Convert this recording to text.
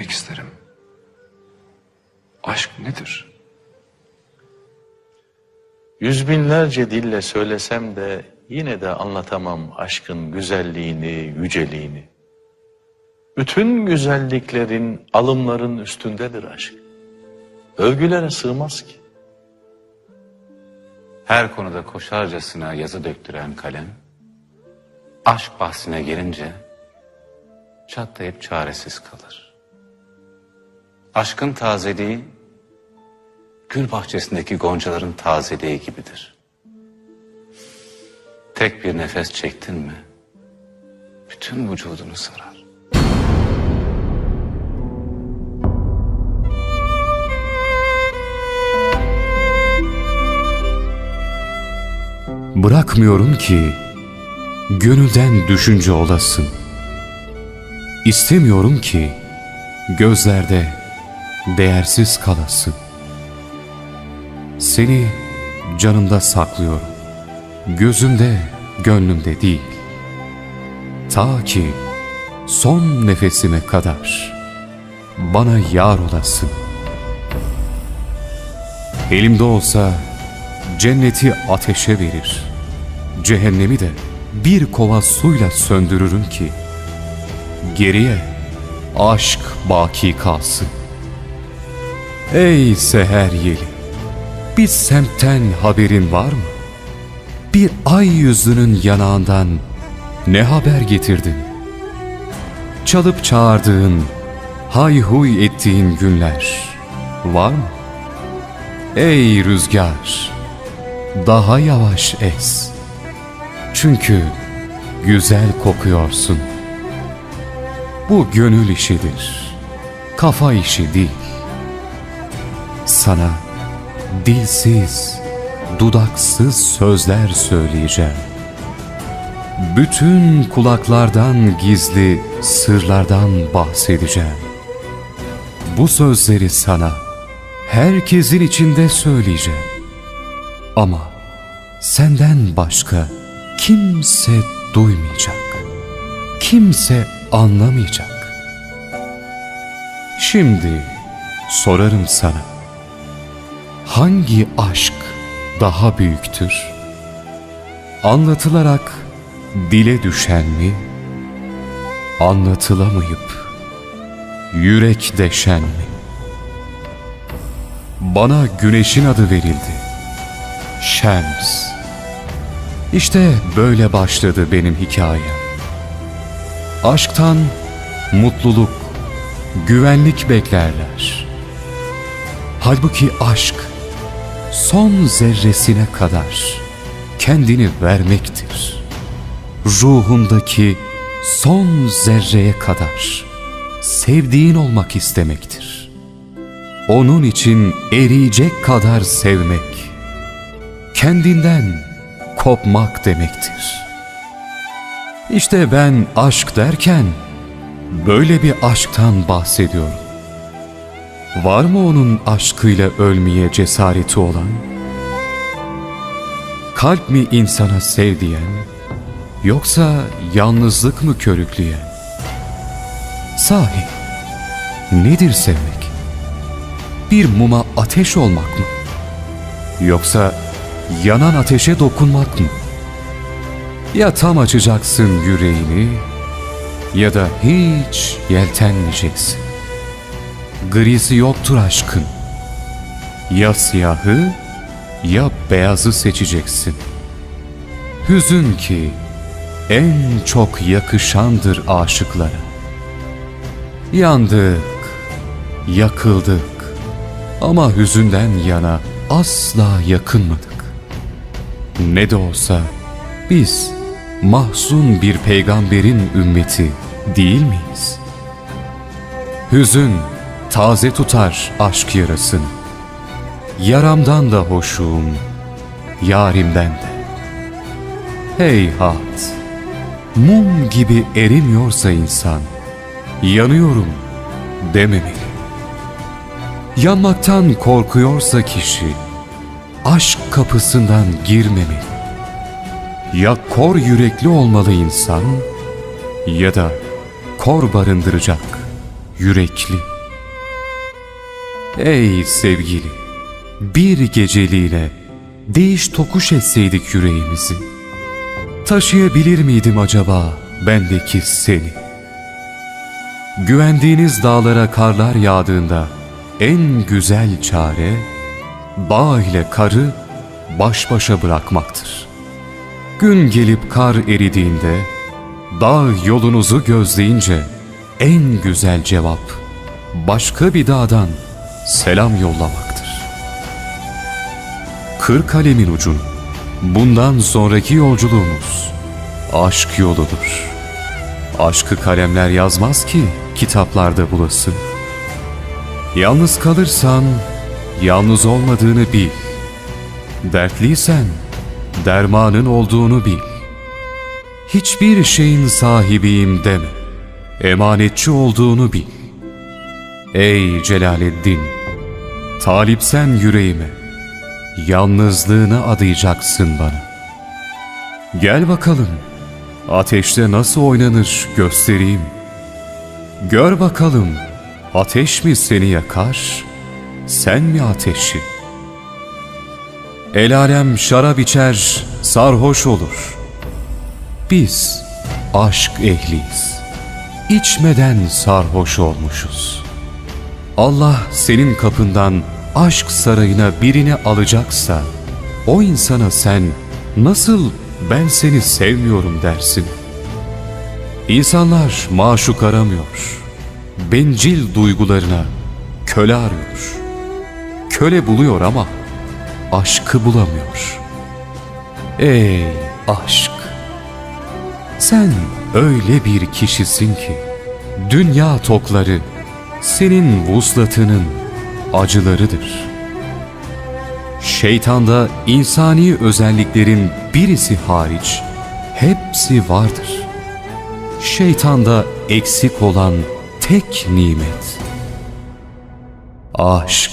Bilmek isterim. Aşk nedir? Yüz binlerce dille söylesem de yine de anlatamam aşkın güzelliğini, yüceliğini. Bütün güzelliklerin, alımların üstündedir aşk. Övgülere sığmaz ki. Her konuda koşarcasına yazı döktüren kalem, aşk bahsine gelince çatlayıp çaresiz kalır. Aşkın tazeliği, gül bahçesindeki goncaların tazeliği gibidir. Tek bir nefes çektin mi, bütün vücudunu sarar. Bırakmıyorum ki gönülden düşünce olasın. İstemiyorum ki gözlerde değersiz kalasın. Seni canımda saklıyorum. Gözümde, gönlümde değil. Ta ki son nefesime kadar bana yar olasın. Elimde olsa cenneti ateşe verir. Cehennemi de bir kova suyla söndürürüm ki geriye aşk baki kalsın. Ey seher yeli, bir semtten haberin var mı? Bir ay yüzünün yanağından ne haber getirdin? Çalıp çağırdığın, hayhuy ettiğin günler var mı? Ey rüzgar, daha yavaş es. Çünkü güzel kokuyorsun. Bu gönül işidir, kafa işi değil. Sana dilsiz, dudaksız sözler söyleyeceğim. Bütün kulaklardan gizli sırlardan bahsedeceğim. Bu sözleri sana herkesin içinde söyleyeceğim. Ama senden başka kimse duymayacak. Kimse anlamayacak. Şimdi sorarım sana. Hangi aşk daha büyüktür? Anlatılarak dile düşen mi? Anlatılamayıp yürek deşen mi? Bana güneşin adı verildi. Şems. İşte böyle başladı benim hikayem. Aşktan mutluluk, güvenlik beklerler. Halbuki aşk son zerresine kadar kendini vermektir. Ruhundaki son zerreye kadar sevdiğin olmak istemektir. Onun için eriyecek kadar sevmek, kendinden kopmak demektir. İşte ben aşk derken böyle bir aşktan bahsediyorum. Var mı onun aşkıyla ölmeye cesareti olan? Kalp mi insana sev diyen, yoksa yalnızlık mı körükleyen? Sahi, nedir sevmek? Bir muma ateş olmak mı? Yoksa yanan ateşe dokunmak mı? Ya tam açacaksın yüreğini ya da hiç yeltenmeyeceksin. Grisi yoktur aşkın. Ya siyahı ya beyazı seçeceksin. Hüzün ki en çok yakışandır aşıklara. Yandık, yakıldık ama hüzünden yana asla yakınmadık. Ne de olsa biz mahzun bir peygamberin ümmeti değil miyiz? Hüzün taze tutar aşk yarasını. Yaramdan da hoşum, yarimden de. Heyhat, mum gibi erimiyorsa insan, yanıyorum dememeli. Yanmaktan korkuyorsa kişi, aşk kapısından girmemeli. Ya kor yürekli olmalı insan ya da kor barındıracak yürekli. Ey sevgili, bir geceliğine değiş tokuş etseydik yüreğimizi. Taşıyabilir miydim acaba bendeki seni? Güvendiğiniz dağlara karlar yağdığında en güzel çare dağ ile karı baş başa bırakmaktır. Gün gelip kar eridiğinde dağ yolunuzu gözleyince en güzel cevap başka bir dağdan selam yollamaktır. Kır kalemin ucun bundan sonraki yolculuğumuz aşk yoludur. Aşkı kalemler yazmaz ki kitaplarda bulasın. Yalnız kalırsan yalnız olmadığını bil. Dertliysen dermanın olduğunu bil. Hiçbir şeyin sahibiyim deme. Emanetçi olduğunu bil. Ey Celaleddin, talipsen yüreğime, yalnızlığını adayacaksın bana. Gel bakalım, ateşte nasıl oynanır göstereyim. Gör bakalım, ateş mi seni yakar, sen mi ateşi? El alem şarap içer, sarhoş olur. Biz aşk ehliyiz. İçmeden sarhoş olmuşuz. Allah senin kapından aşk sarayına birini alacaksa, o insana sen nasıl ben seni sevmiyorum dersin? İnsanlar maşuk aramıyor. Bencil duygularına köle arıyor. Köle buluyor ama aşkı bulamıyor. Ey aşk! Sen öyle bir kişisin ki dünya tokları senin vuslatının acılarıdır. Şeytanda insani özelliklerin birisi hariç hepsi vardır. Şeytanda eksik olan tek nimet aşk.